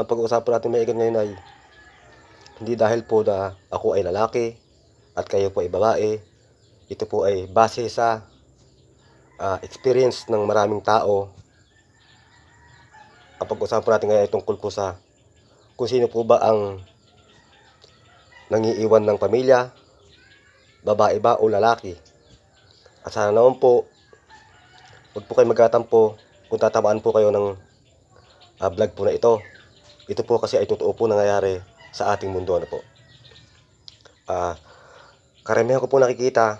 ang pag-uusapan natin maigan ngayon ay hindi dahil po na ako ay lalaki at kayo po ay babae. Ito po ay base sa ah, experience ng maraming tao. Ang pag-uusapan natin ngayon ay tungkol po sa kung sino po ba ang nangiiwan ng pamilya, babae ba o lalaki. At sana naman po, huwag po kayo magkatampo kung tatamaan po kayo ng ah, vlog po na ito. Ito po kasi ay totoo po nangyayari sa ating mundo na po. Ah, karamihan ko po nakikita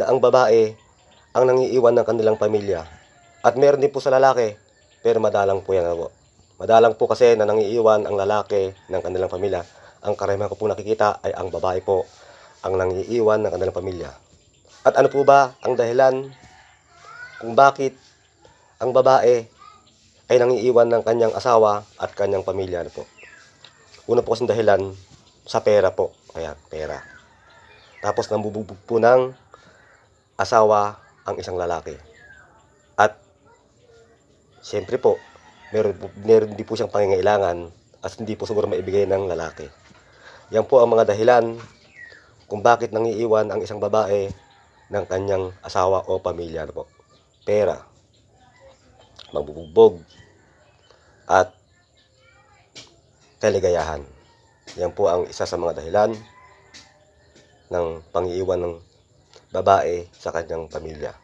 na ang babae ang nangiiwan ng kanilang pamilya. At meron din po sa lalaki, pero madalang po yan na po. Madalang po kasi na nangiiwan ang lalaki ng kanilang pamilya. Ang karamihan ko po nakikita ay ang babae po ang nangiiwan ng kanilang pamilya. At ano po ba ang dahilan kung bakit ang babae ay nangiiwan ng kanyang asawa at kanyang pamilya ano po. Una po kasing dahilan sa pera po. Kaya pera. Tapos nambubugbog po ng asawa ang isang lalaki. At siyempre po, meron, meron din po siyang pangangailangan at hindi po siguro maibigay ng lalaki. Yan po ang mga dahilan kung bakit nangiiwan ang isang babae ng kanyang asawa o pamilya. Po. Pera, magbubugbog, at kaligayahan. Yan po ang isa sa mga dahilan ng pangiiwan ng babae sa kanyang pamilya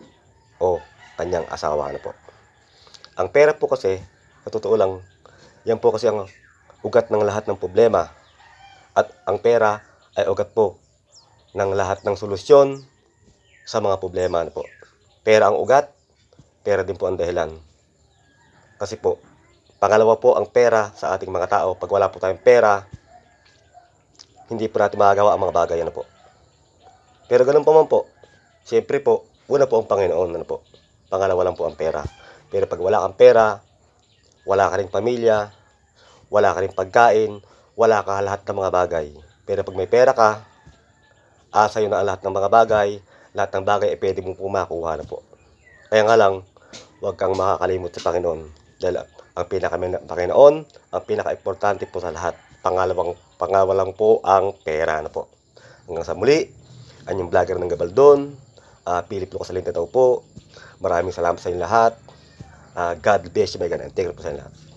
o kanyang asawa. Ano po. Ang pera po kasi, sa totoo lang, yan po kasi ang ugat ng lahat ng problema. At ang pera ay ugat po ng lahat ng solusyon sa mga problema. Ano po. Pera ang ugat, pera din po ang dahilan. Kasi po, pangalawa po ang pera sa ating mga tao. Pag wala po tayong pera, hindi po natin magagawa ang mga bagay. Ano po. Pero ganun pa man po. Siyempre po, una po ang Panginoon. Ano po. Pangalawa lang po ang pera. Pero pag wala kang pera, wala ka rin pamilya, wala ka rin pagkain, wala ka lahat ng mga bagay. Pero pag may pera ka, asa yun ang lahat ng mga bagay, lahat ng bagay ay pwede mong pumakuha na po. Kaya nga lang, huwag kang makakalimot sa Panginoon. Dahil ang pinaka Panginoon, ang pinaka-importante po sa lahat. Pangalawang, pangawalang po ang pera na po. Hanggang sa muli, ang yung vlogger ng Gabaldon, uh, Philip Lucas Alinta daw po. Maraming salamat sa inyo lahat. Ah, God bless you, my God. Thank you po sa inyo lahat.